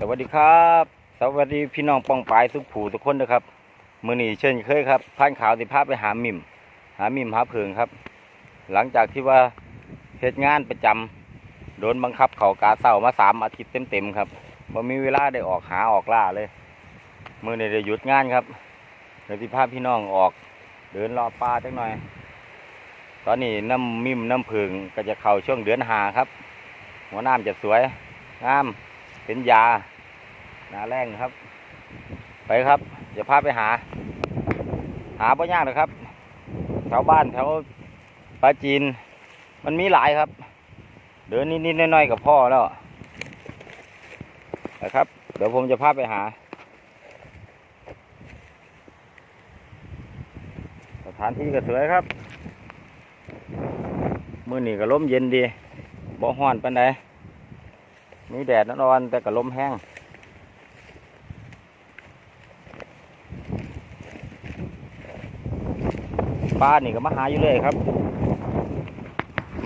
สวัสดีครับ สวัสดีพี่น้องป้องปลายทุกผู้ทุกคนนะครับมือหนีเช่นเคยครับผ่านข่าวสิพาไปหามิม หามิมหาเพิงครับ หลังจากที่ว่าเหตุงานประจำโดนบังคับเขากาเศร้ามาสามอาทิตย์เต็มๆครับบ่มีเวลาได้ออกหาออกล่าเลย มือนี้ได้หยุดงานครับเดี๋ยวสิพาพี่น้องออก เดินรอบป่าจักหน่อย ตอนนี้น้ำมิมน้ำผึ่งก็จะเข้าช่วงเดือนหาครับ หัวน้ำจะสวยงาม เป็นยาหนาแรงครับ ไปครับจะพาไปหา หาไ่ยากหรอกครับ แถวบ้านแถวปลาจีน มันมีหลายครับ เดินนิดๆน้อยๆกับพ่อแล้วนะครับ เดี๋ยวผมจะพาไปหา สถานที่ก็สวยครับ มื้อนี้ก็ลมเย็นดีบ่ฮ้อนปานใด มีแดดนอนแต่ก็ลมแห้งป้านี่ก็มาหาอยู่เลยครับ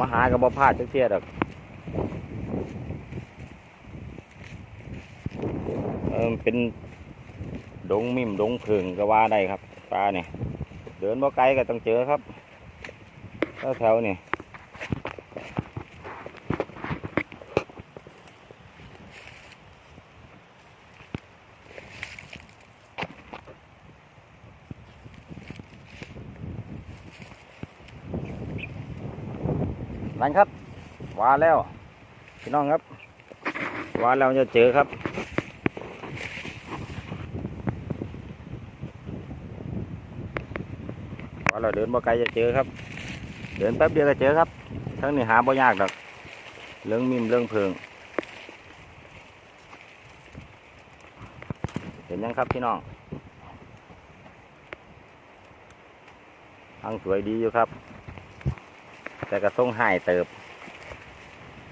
มาหากับบ่พลาดจักเทียดอกเออเป็นดงมิมดงผึ่งก็ว่าได้ครับป้าเนี่ยเดินบ่ไกลก็ต้องเจอครับแถวๆนี่ นั่นครับวาแล้ว พี่น้องครับวาแล้วจะเจอครับวาเราเดินบ่ไกลจะเจอครับ เดินแป๊บเดียวก็เจอครับทั้งนี้หาบ่ยากดอกเรื่องมิมเรื่องเพิงเห็นยังครับพี่น้องทางสวยดีอยู่ครับ แต่ก็ส่งหายเติบ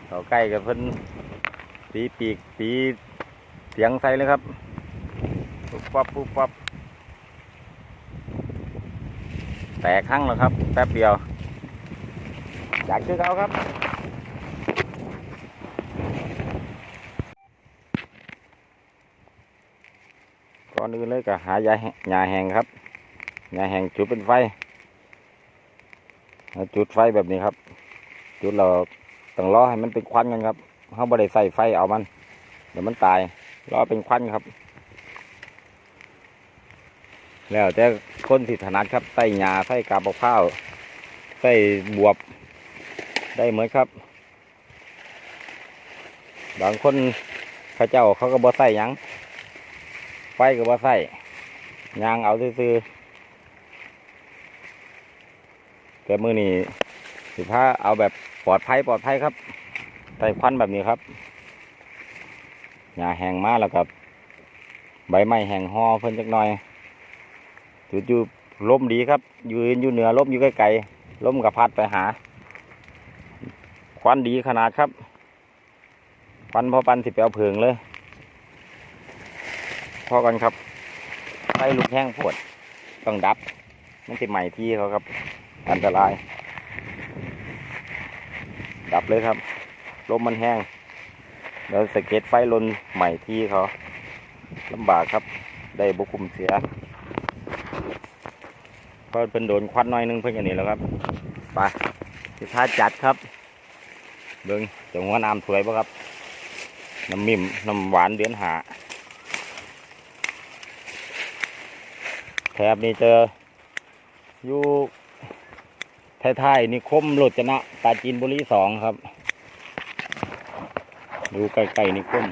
เขาใกล้กับเพิ่นตีปีกตีเสียงใส่เลยครับปุ๊บปั๊บปุ๊บปั๊บแตกครั้งแล้วครับแป๊บเดียวอยากคือเขาครับก่อนอื่นเลยก็หายาแห้งยาแห้งครับยาแห้งจุดเป็นไฟ จุดไฟแบบนี้ครับ จุดเราต้องรอให้มันเป็นควันกันครับเขาไม่ได้ใส่ไฟเอามัน เดี๋ยวมันตายรอเป็นควันครับ แล้วแต่คนที่ถนัดครับใส่หญ้าใส่กาบมะพร้าวใส่บวบ ได้เหมือนครับ บางคนเข้าเจ้าเขาก็บ่ใส่ยังไฟก็บ่ใส่ยางเอาซื่อๆ แต่มือนี่สิพาเอาแบบปลอดภัยปลอดภัยครับใส่ควันแบบนี้ครับหญ้าแห้งมากแล้วกับ ใบไม้แห้งห่อเพิ่นจักหน่อยจุดอยู่ลมดีครับยู่อยู่เหนือลมอยู่ไกลๆลมกับพัดไปหา ควันดีขนาดครับควันพอปันสิไปเอาเพิงเลย พอกันครับไฟลุกแห้งปวดต้องดับ มันติใหม่ที่เขาครับ อันตราย ดับเลยครับลมมันแห้งเดี๋ยวสเก็ตไฟลนใหม่ที่เขาลำบากครับ ได้บุคุมเสียเพราะเป็นโดนควันหน้อยนึงเพื่อนอย่างนี้แล้วครับไปสิท้าจัดครับ เบิ้งจังหวะน้ำสวยปะครับ น้ำมิมน้ำหวานเดือนหาแถบนี้เจออยู่ ท้ายๆนิคมโรจนะปาจีนบุรีสองครับ ดูไกลๆนิคม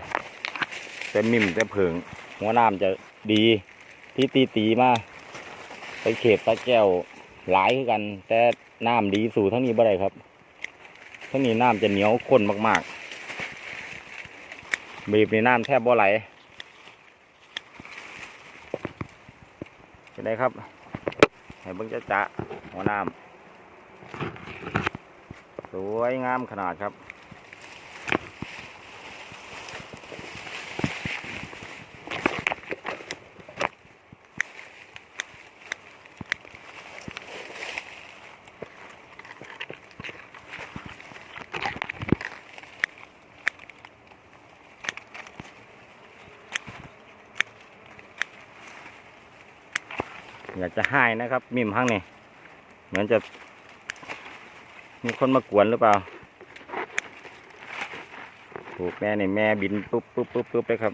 แต่มิ่มแต่เผิง หัวน้ำจะดีที่ตีตีมา ไปเขตตะแก้วหลายคือกัน แต่น้ำดีสู่ทั้งนี้บ่ได้ครับทั้งนี้น้ำจะเหนียวข้นมากๆ บีบในน้ำแทบบ่ไหลเป็นไงครับให้เบิ่งจะจะหัวน้ำ สวยงามขนาดครับ อยากจะให้นะครับ มิมข้างนี้เหมือนจะ มีคนมากวนหรือเปล่าถูกแม่นี่แม่บินปุ๊บปุ๊บปุ๊บปุ๊บเลยครับ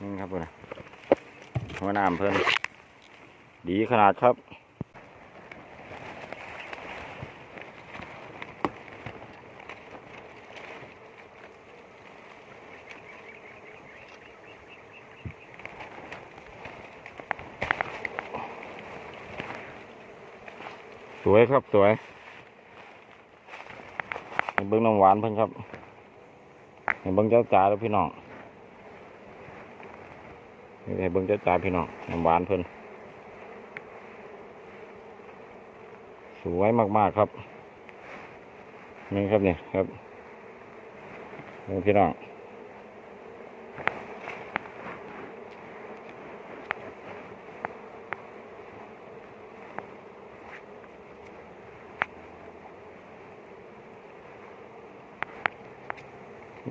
นี่ครับพุ่นน่ะหัวหน้ำเพิ่นดีขนาดครับ สวยครับสวยให้เบิ้งน้ำหวานเพิ่นครับให้เบิ้งเจ้าจ๋าแล้วพี่น้องให้เบิ้งเจ้าจ๋าพี่น้องน้ำหวานเพิ่นสวยมากๆครับนี่ครับนี่ครับพี่น้อง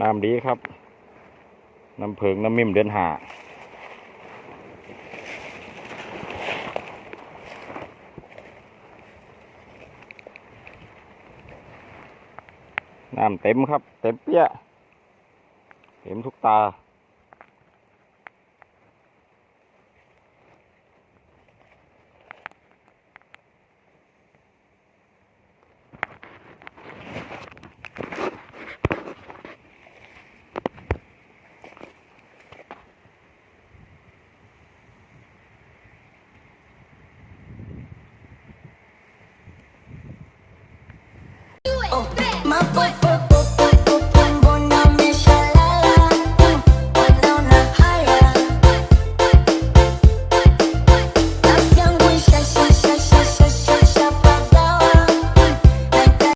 น้ำดีครับ น้ำเพิงน้ำมิ่มเดือนหาน้ำเต็มครับ เต็มเปี้ย เต็มทุกตา